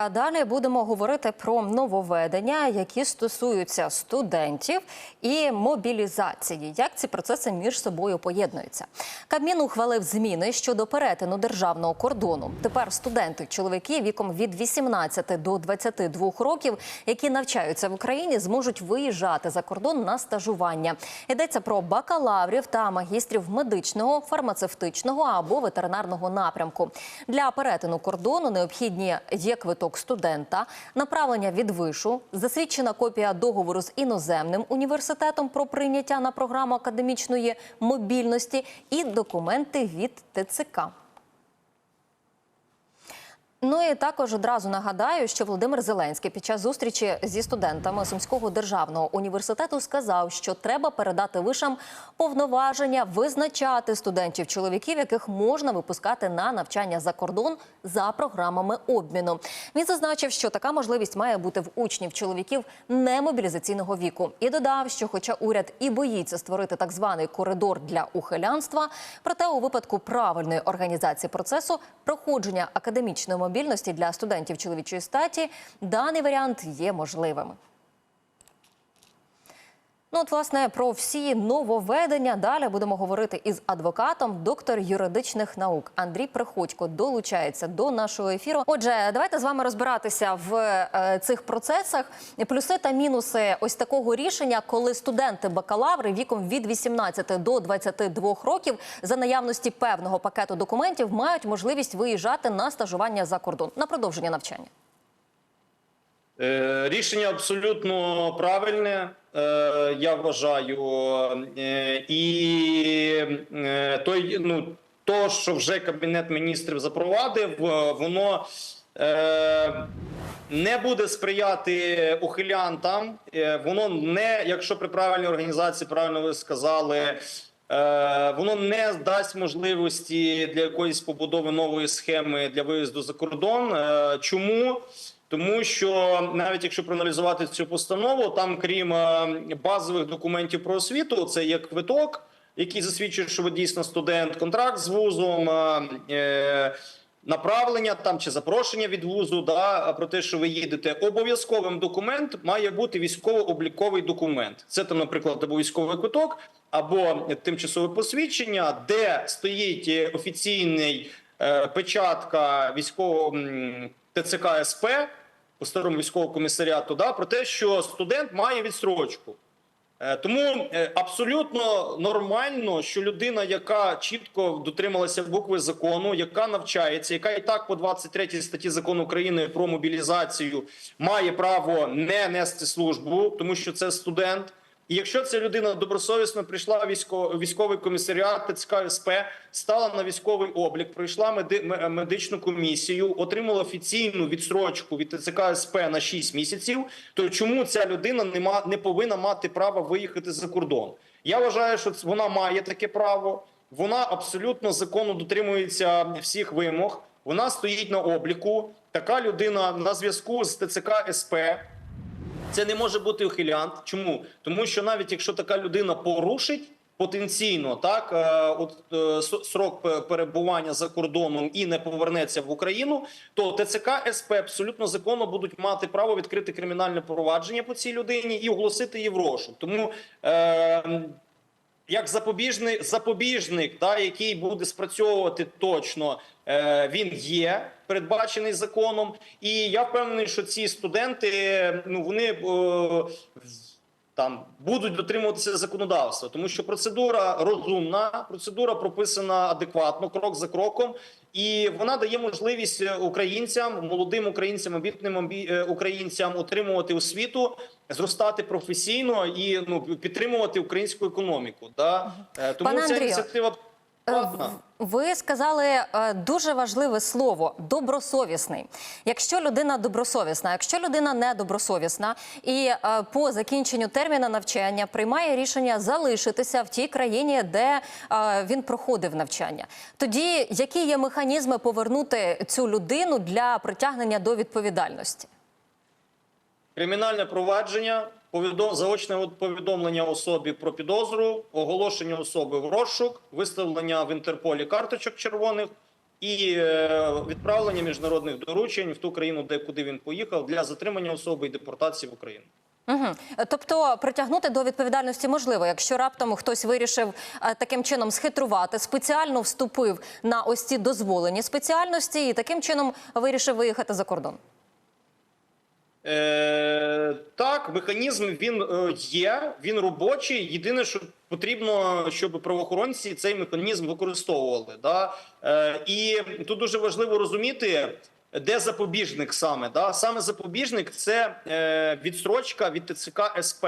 А далі будемо говорити про нововведення, які стосуються студентів і мобілізації. Як ці процеси між собою поєднуються? Кабмін ухвалив зміни щодо перетину державного кордону. Тепер студенти, чоловіки віком від 18 до 22 років, які навчаються в Україні, зможуть виїжджати за кордон на стажування. Йдеться про бакалаврів та магістрів медичного, фармацевтичного або ветеринарного напрямку. Для перетину кордону необхідні є квиток студента, направлення від вишу, засвідчена копія договору з іноземним університетом про прийняття на програму академічної мобільності і документи від ТЦК. Ну і також одразу нагадаю, що Володимир Зеленський під час зустрічі зі студентами Сумського державного університету сказав, що треба передати вишам повноваження визначати студентів чоловіків, яких можна випускати на навчання за кордон за програмами обміну. Він зазначив, що така можливість має бути в учнів чоловіків немобілізаційного віку, і додав, що, хоча уряд і боїться створити так званий коридор для ухилянства, проте у випадку правильної організації процесу проходження академічної мобільності для студентів чоловічої статі даний варіант є можливим. Ну, от, власне, про всі нововведення далі будемо говорити із адвокатом, доктор юридичних наук Андрій Приходько долучається до нашого ефіру. Отже, давайте з вами розбиратися в е, цих процесах. Плюси та мінуси ось такого рішення, коли студенти бакалаври віком від 18 до 22 років за наявності певного пакету документів мають можливість виїжджати на стажування за кордон на продовження навчання. Е, Рішення абсолютно правильне, я вважаю. Е, І е, той, ну, то, що вже Кабінет міністрів запровадив, е, воно е, не буде сприяти ухилянтам. Е, Воно не, якщо при правильній організації, правильно ви сказали. Е, Воно не дасть можливості для якоїсь побудови нової схеми для виїзду за кордон. Е, Чому? Тому що навіть якщо проаналізувати цю постанову, там крім е, базових документів про освіту, це є квиток, який засвідчує, що ви дійсно студент, контракт з вузом, е, е, направлення там чи запрошення від вузу, да, про те, що ви їдете. Обов'язковим документ має бути військово-обліковий документ. Це там, наприклад, або військовий квиток, або тимчасове посвідчення, де стоїть офіційний печатка військового ТЦК СП по старому військовому комісаріату, да, про те, що студент має відстрочку. Е, Тому е, абсолютно нормально, що людина, яка чітко дотрималася букви закону, яка навчається, яка і так по 23 статті закону України про мобілізацію має право не нести службу, тому що це студент. І якщо ця людина добросовісно прийшла в військо- військовий комісаріат ТЦК СП, стала на військовий облік, пройшла меди- медичну комісію, отримала офіційну відстрочку від ТЦК СП на 6 місяців, то чому ця людина не, не повинна мати права виїхати за кордон? Я вважаю, що вона має таке право. Вона абсолютно законно дотримується всіх вимог. Вона стоїть на обліку. Така людина на зв'язку з ТЦК СП. Це не може бути ухилянт. Чому? Тому що навіть якщо така людина порушить потенційно так, е, от е, срок перебування за кордоном і не повернеться в Україну, то ТЦК СП абсолютно законно будуть мати право відкрити кримінальне провадження по цій людині і оголосити її в розшук. Тому е, як запобіжний запобіжник, да, який буде спрацьовувати точно, е, він є передбачений законом. І я впевнений, що ці студенти ну вони е, там будуть дотримуватися законодавства, тому що процедура розумна, процедура прописана адекватно, крок за кроком, і вона дає можливість українцям, молодим українцям, обітним обі- е, українцям отримувати освіту, зростати професійно і ну підтримувати українську економіку. Да? Е, Тому Пане ця Андрію, ініціатива Е. Ви сказали е, дуже важливе слово добросовісний. Якщо людина добросовісна, якщо людина недобросовісна і е, по закінченню терміна навчання приймає рішення залишитися в тій країні, де він проходив навчання, тоді які є механізми повернути цю людину для притягнення до відповідальності? Кримінальне провадження. Заочне повідомлення особі про підозру, оголошення особи в розшук, виставлення в Інтерполі карточок червоних і е, відправлення міжнародних доручень в ту країну, де куди він поїхав, для затримання особи і депортації в Україну. Угу. Тобто притягнути до відповідальності можливо, якщо раптом хтось вирішив е, таким чином схитрувати, спеціально вступив на ось ці дозволені спеціальності і таким чином вирішив виїхати за кордон. Е, так, механізм він е, є, він робочий. Єдине, що потрібно, щоб правоохоронці цей механізм використовували. Да? Е, і тут дуже важливо розуміти, де запобіжник саме. Да? Саме запобіжник це е, відстрочка від ТЦК СП.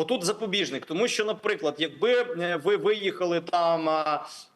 Отут запобіжник, тому що, наприклад, якби е, ви виїхали там,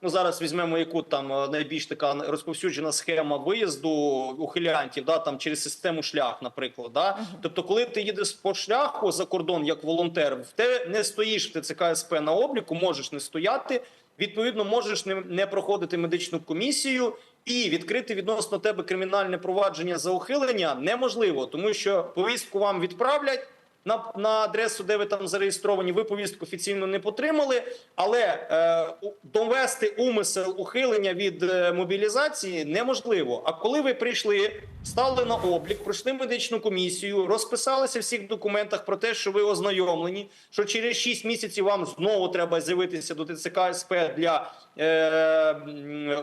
ну зараз візьмемо яку там е, найбільш така розповсюджена схема виїзду ухилянтів, да там через систему шлях, наприклад, да. Тобто, коли ти їдеш по шляху за кордон як волонтер, в те не стоїш в ТЦК СП на обліку, можеш не стояти. Відповідно, можеш не, не проходити медичну комісію і відкрити відносно тебе кримінальне провадження за ухилення неможливо, тому що повістку вам відправлять на, на адресу, де ви там зареєстровані, ви повістку офіційно не потримали, але е, довести умисел ухилення від е, мобілізації неможливо. А коли ви прийшли, стали на облік, пройшли медичну комісію, розписалися всіх документах про те, що ви ознайомлені, що через 6 місяців вам знову треба з'явитися до ТЦК СП для е,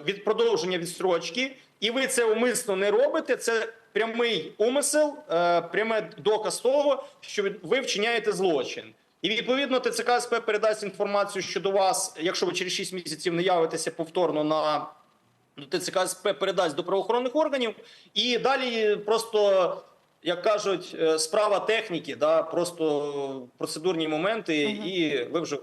від продовження відстрочки, і ви це умисно не робите. Це прямий умисел, е, пряме доказ того, що ви вчиняєте злочин. І відповідно ТЦК СП передасть інформацію щодо вас, якщо ви через 6 місяців не явитеся повторно на ТЦК СП передасть до правоохоронних органів, і далі просто. Як кажуть, е, справа техніки, да, просто процедурні моменти, і ви вже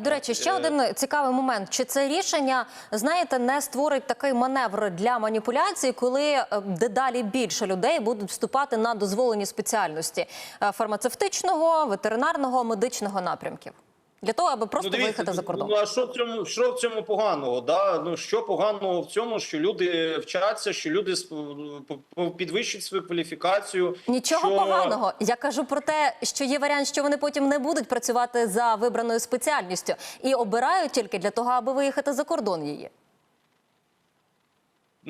До речі, ще Е, один цікавий момент: чи це рішення знаєте не створить такий маневр для маніпуляції, коли е, дедалі більше людей будуть вступати на дозволені спеціальності е, фармацевтичного, ветеринарного, медичного напрямків для того, аби просто виїхати за кордон? Ну а що в цьому що в цьому поганого? Да? Ну що поганого в цьому, що люди вчаться, що люди підвищують свою кваліфікацію? Нічого що... поганого. Я кажу про те, що є варіант, що вони потім не будуть працювати за вибраною спеціальністю і обирають тільки для того, аби виїхати за кордон її.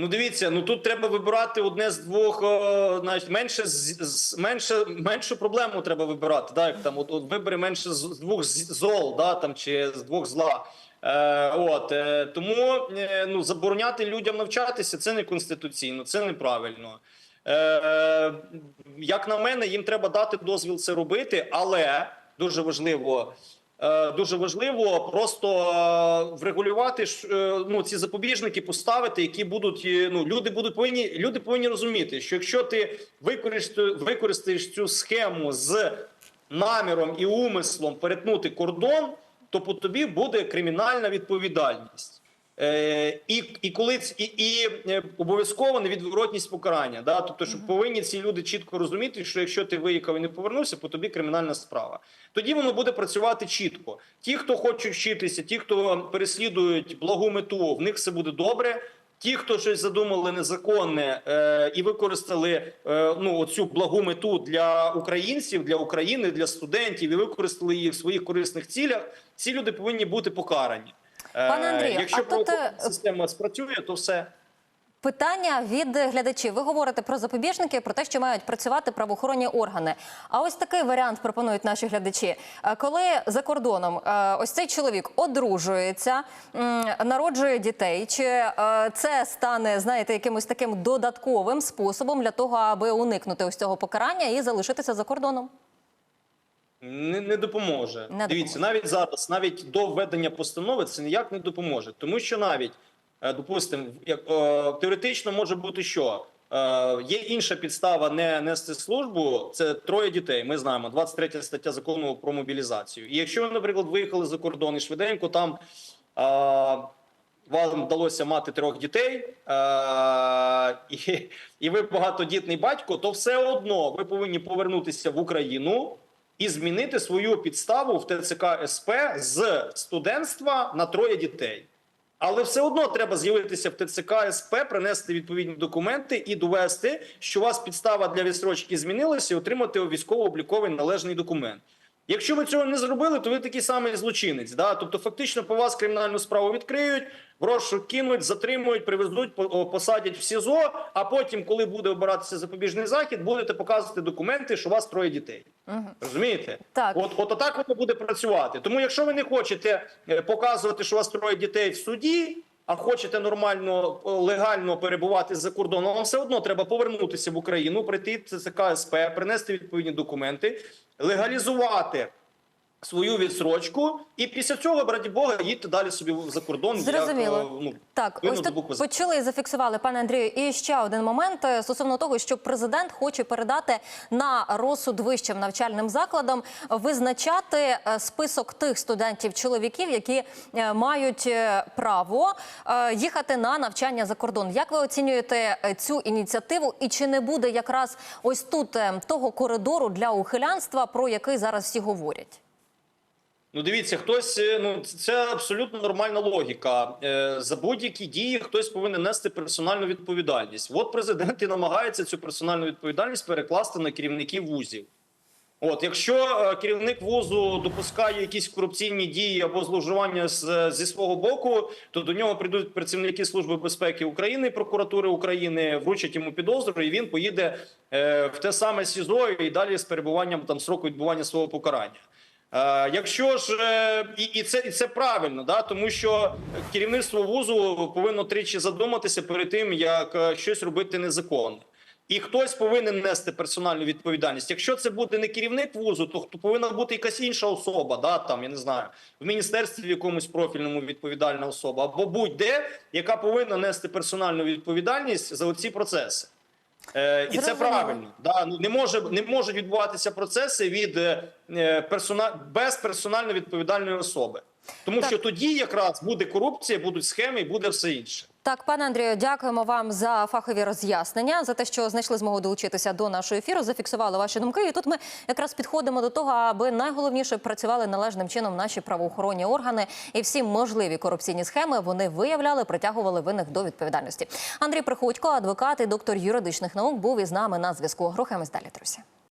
Ну, дивіться, ну тут треба вибирати одне з двох, о, значить, менше з, менше меншу проблему треба вибирати. Да, як там от, от вибери менше з двох зол, да, там чи з двох зла. Е, от е, тому е, ну забороняти людям навчатися це не конституційно, це неправильно. Е, е, як на мене, їм треба дати дозвіл це робити, але дуже важливо. Е, Дуже важливо просто е, врегулювати е, ну ці запобіжники, поставити, які будуть ну люди будуть повинні люди повинні розуміти, що якщо ти використаєш, використаєш цю схему з наміром і умислом перетнути кордон, то по тобі буде кримінальна відповідальність. Е, і, і коли і, і е, обов'язково невідворотність покарання. Да? Тобто, що повинні ці люди чітко розуміти, що якщо ти виїхав і не повернувся, по тобі кримінальна справа. Тоді воно буде працювати чітко. Ті, хто хочуть вчитися, ті, хто переслідують благу мету, в них все буде добре. Ті, хто щось задумали незаконне е, і використали е, ну оцю благу мету для українців, для України, для студентів, і використали її в своїх корисних цілях, ці люди повинні бути покарані. Е, Пане Андрію, якщо а тут, е, система спрацює, то все. Питання від глядачів. Ви говорите про запобіжники, про те, що мають працювати правоохоронні органи. А ось такий варіант пропонують наші глядачі. Е, Коли за кордоном ось цей чоловік одружується, народжує дітей, чи це стане, знаєте, якимось таким додатковим способом для того, аби уникнути ось цього покарання і залишитися за кордоном? Не, не допоможе. Не Дивіться, навіть зараз, навіть до введення постанови, це ніяк не допоможе. Тому що навіть, е, допустимо, як е, теоретично може бути що. Е, Є інша підстава не нести службу. Це троє дітей. Ми знаємо 23 стаття закону про мобілізацію. І якщо ви, наприклад, виїхали за кордон і швиденько там е, вам вдалося мати трьох дітей, е, і, і ви багатодітний батько, то все одно ви повинні повернутися в Україну і змінити свою підставу в ТЦК СП з студентства на троє дітей. Але все одно треба з'явитися в ТЦК СП, принести відповідні документи і довести, що у вас підстава для відстрочки змінилася, і отримати військово-обліковий належний документ. Якщо ви цього не зробили, то ви такий самий злочинець. Да? Тобто, фактично, по вас кримінальну справу відкриють, в розшук кинуть, затримують, привезуть, посадять в СІЗО. А потім, коли буде обиратися запобіжний захід, будете показувати документи, що у вас троє дітей. Розумієте? Так. От, от отак воно буде працювати. Тому, якщо ви не хочете е, показувати, що у вас троє дітей в суді. А хочете нормально легально перебувати за кордоном, вам все одно треба повернутися в Україну, прийти в ЦСК СП, принести відповідні документи, легалізувати свою відсрочку, і після цього, раді Бога, їдьте далі собі за кордон. Зрозуміло. Як, е, ну, Так, ось до тут букви почули і зафіксували, пане Андрію. І ще один момент е, стосовно того, що президент хоче передати на розсуд вищим навчальним закладам визначати е, список тих студентів-чоловіків, які мають право їхати на навчання за кордон. Як ви оцінюєте цю ініціативу? І чи не буде якраз ось тут того коридору для ухилянства, про який зараз всі говорять? Ну, дивіться, хтось е, ну це абсолютно нормальна логіка. Е, За будь-які дії хтось повинен нести персональну відповідальність. От президент і намагається цю персональну відповідальність перекласти на керівників вузів. От, якщо е, керівник вузу допускає якісь корупційні дії або зловживання з, зі свого боку, то до нього прийдуть працівники Служби безпеки України, прокуратури України, вручать йому підозру, і він поїде е, в те саме СІЗО і далі з перебуванням там сроку відбування свого покарання. Е, якщо ж е, і, і це і це правильно, да тому що керівництво вузу повинно тричі задуматися перед тим, як е, щось робити незаконно. І хтось повинен нести персональну відповідальність. Якщо це буде не керівник вузу, то, то повинна бути якась інша особа, да там я не знаю, в міністерстві в якомусь профільному відповідальна особа, або будь-де, яка повинна нести персональну відповідальність за оці процеси. Е, і це правильно. Да, ну, не може не можуть відбуватися процеси від е, персона без персонально відповідальної особи, тому Так. що тоді якраз буде корупція, будуть схеми і буде все інше. Так, пане Андрію, дякуємо вам за фахові роз'яснення, за те, що знайшли змогу долучитися до нашого ефіру, зафіксували ваші думки. І тут ми якраз підходимо до того, аби найголовніше працювали належним чином наші правоохоронні органи і всі можливі корупційні схеми вони виявляли, притягували винних до відповідальності. Андрій Приходько, адвокат і доктор юридичних наук, був із нами на зв'язку. Рухаємось далі, друзі.